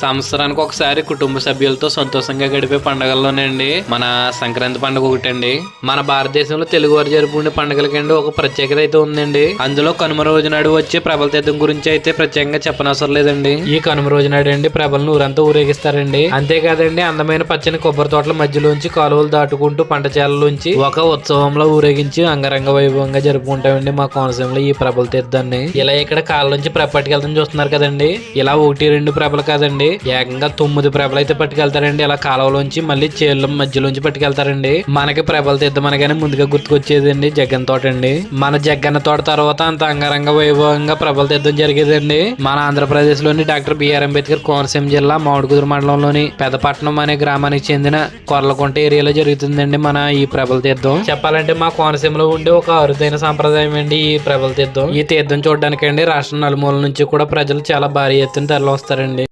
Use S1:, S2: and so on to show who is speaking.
S1: సంవత్సరానికి ఒకసారి కుటుంబ సభ్యులతో సంతోషంగా గడిపే పండుగల్లోనండి. మన సంక్రాంతి పండుగ ఒకటండి. మన భారతదేశంలో తెలుగువారు జరుపుకునే పండుగలకండి ఒక ప్రత్యేకత అయితే ఉందండి. అందులో కనుమ రోజు నాడు వచ్చే ప్రభల తీర్థం గురించి అయితే ప్రత్యేకంగా చెప్పనవసరం లేదండి. ఈ కనుమ రోజు నాడు అండి ప్రభలను ఊరంతా ఊరేగిస్తారండి. అంతేకాదండి అందమైన పచ్చని కొబ్బరి తోటల మధ్యలోంచి కాలువలు దాటుకుంటూ పంట చేలలోంచి ఒక ఉత్సవంలో ఊరేగించి అంగరంగ వైభవంగా జరుపుకుంటామండి మా కోనసీమలో ఈ ప్రభల తీర్థాన్ని. ఇలా ఇక్కడ కాళ్ళ నుంచి ప్రపట్టుకెళ్తాం చూస్తున్నారు కదండి. ఇలా ఒకటి రెండు ప్రభలు కాదండి. ఏకంగా తొమ్మిది ప్రభలు అయితే పట్టుకెళ్తారండి. ఇలా కాలువలోంచి మళ్ళీ చేళ్ళ మధ్యలోంచి పట్టుకెళ్తారండి. మనకి ప్రభలు తీర్థం అనగానే ముందుగా గుర్తుకొచ్చేదండి జగన్ తోట అండి. మన జగ్గన్న తోట తర్వాత అంత అంగరంగ వైభవంగా ప్రభల తీర్థం జరిగేదండి. మన ఆంధ్రప్రదేశ్లోని డాక్టర్ బిఆర్ అంబేద్కర్ కోనసీమ జిల్లా మామిడికుదురు మండలంలోని పెదపట్నం అనే గ్రామానికి చెందిన కొర్లకుంట ఏరియాలో జరుగుతుందండి మన ఈ ప్రభల తీర్థం. చెప్పాలంటే మా కోనసీమలో ఉండే ఒక అరుదైన సాంప్రదాయం అండి ఈ ప్రభల తీర్థం. ఈ తీర్థం చూడడానికండి రాష్ట్రం నలుమూల నుంచి కూడా ప్రజలు చాలా భారీ ఎత్తున తరలి వస్తారండి